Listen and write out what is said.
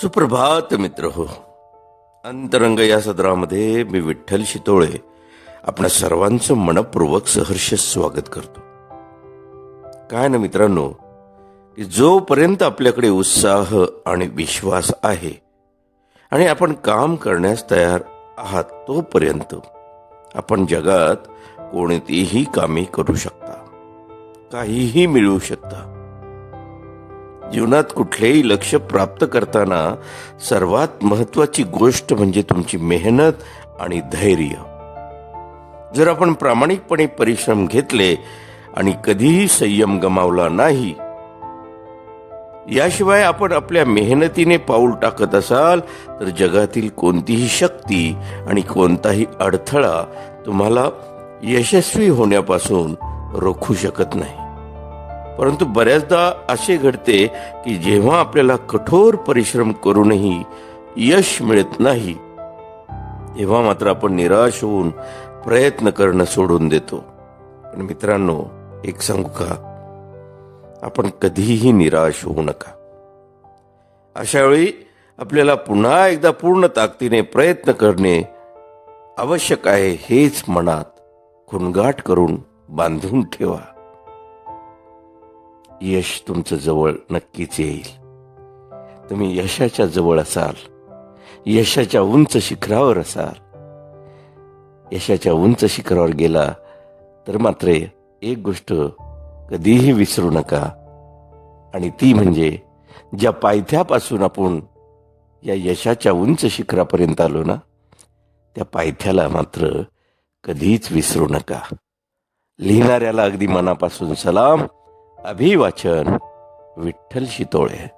सुप्रभात मित्र हो अंतरंग या सदरामध्ये मी विठ्ठल शितोळे आपल्या सर्वांचं मनपूर्वक सहर्ष स्वागत करतो. काय ना मित्रांनो की जोपर्यंत आपल्याकडे उत्साह आणि विश्वास आहे आणि आपण काम करण्यास तयार आहात तोपर्यंत आपण जगात कोणतीही कामे करू शकता. काहीही मिळवू शकता. जीवनात कुठलेही लक्ष प्राप्त करताना सर्वात महत्वाची गोष्ट म्हणजे तुमची मेहनत आणि धैर्य. जर आपण प्रामाणिकपणे परिश्रम घेतले आणि कधीही संयम गमावला नाही याशिवाय आपण आपल्या मेहनतीने पाऊल टाकत असाल तर जगातील कोणतीही शक्ती आणि कोणताही अडथळा तुम्हाला यशस्वी होण्यापासून रोखू शकत नाही. परंतु बऱ्याचदा असे घडते की जेव्हा आपल्याला कठोर परिश्रम करूनही यश मिळत नाही तेव्हा मात्र आपण निराश होऊन प्रयत्न करणं सोडून देतो. पण मित्रांनो एक सांगू का? आपण कधीही निराश होऊ नका. अशा वेळी आपल्याला पुन्हा एकदा पूर्ण ताकदीने प्रयत्न करणे आवश्यक आहे हेच मनात खुणगाट करून बांधून ठेवा. यश तुमचं जवळ नक्कीच येईल. तुम्ही यशाच्या जवळ असाल. यशाच्या उंच शिखरावर असाल. यशाच्या उंच शिखरावर गेला तर मात्र एक गोष्ट कधीही विसरू नका. आणि ती म्हणजे ज्या पायथ्यापासून आपण या यशाच्या उंच शिखरापर्यंत आलो ना त्या पायथ्याला मात्र कधीच विसरू नका. लिहिणाऱ्याला अगदी मनापासून सलाम. अभिवाचन विठ्ठल शितोळे.